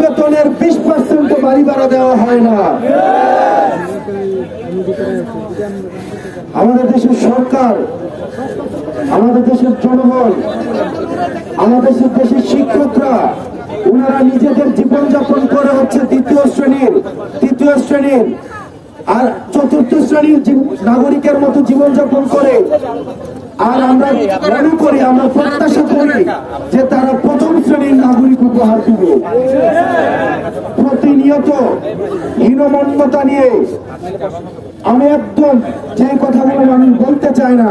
বেতনের বিশ পার্সেন্ট বাড়ি ভাড়া দেওয়া হয় না। আমাদের দেশের সরকার, আমাদের দেশের জনগণ, আমাদের দেশের শিক্ষকরা ওনারা নিজেদের জীবনযাপন করে হচ্ছে দ্বিতীয় শ্রেণির, তৃতীয় শ্রেণির আর চতুর্থ শ্রেণির নাগরিকের মতো জীবনযাপন করে। আর আমরা মনে করি, আমরা প্রত্যাশা করি যে নাগরিক প্রতিনিয়ত হীনমন্যতা নিয়ে আমি একদম যে কথাগুলো আমি বলতে চাই না,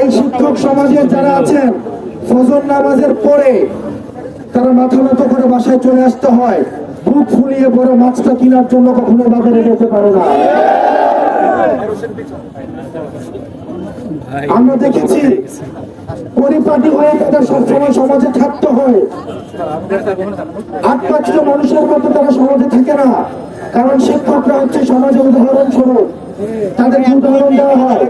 এই শিক্ষক সমাজের যারা আছেন, ফজর নামাজের পরে তারা মাথা মতো করে বাসায় চলে আসতে হয়, বুক ফুলিয়ে বড় মাছটা কেনার জন্য কখনো বাজারে যেতে পারে না। আমরা দেখেছি, পরিপাটি হয়ে তাদের সবসময় সমাজে থাকতে হয়। আট পাঁচটা মানুষের মতো তারা সমাজে থাকে না। কারণ শিক্ষকরা হচ্ছে সমাজে উদাহরণ স্বরূপ তাদেরকে উদাহরণ দেওয়া হয়,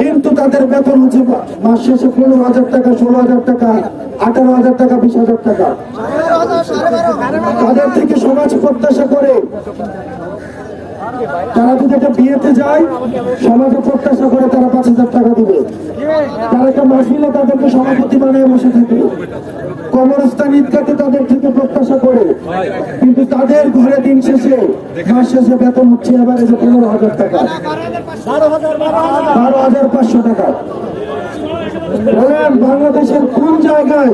কিন্তু তাদের বেতন হচ্ছে মাস শেষে পনেরো হাজার টাকা, ষোলো হাজার টাকা, আঠারো হাজার টাকা, বিশ হাজার টাকা। তাদের থেকে সমাজ প্রত্যাশা করে তারা যদি একটা বিয়েতে যায়, সমাজে প্রত্যাশা করে তারা পাঁচ হাজার টাকা দিবে। তারা একটা মাহফিলে তাদেরকে সভাপতি বানিয়ে বসে থাকে। কবরস্থান ঈদগাতে তাদের থেকে প্রত্যাশা করে। কিন্তু তাদের ঘরে দিন শেষে, মাস শেষে বেতন হচ্ছে এবার এসে পনেরো হাজার টাকা। বারো হাজার পাঁচশো টাকা। বলেন, বাংলাদেশের কোন জায়গায়,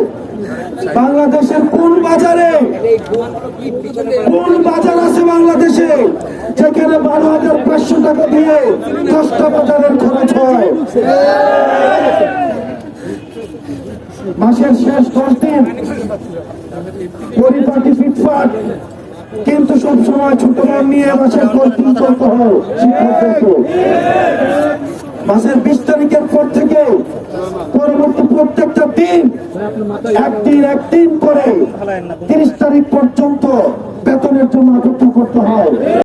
বাংলাদেশের কোন বাজারে, কোন বাজার আছে বাংলাদেশে? বারো হাজার পাঁচশো টাকা দিয়ে দশটা বাজারের খরচ হয়। মাসের শেষ দশ দিন পরিপাটি ফিটফাট, কিন্তু সব সময় ছোট মন নিয়ে মাসের দশ দিন চলতে হয় মাসের বিশ তারিখের পর থেকে পরবর্তী প্রত্যেকটা দিন একদিন একদিন করে তিরিশ তারিখ পর্যন্ত বেতনের জন্য অপেক্ষা করতে হয়।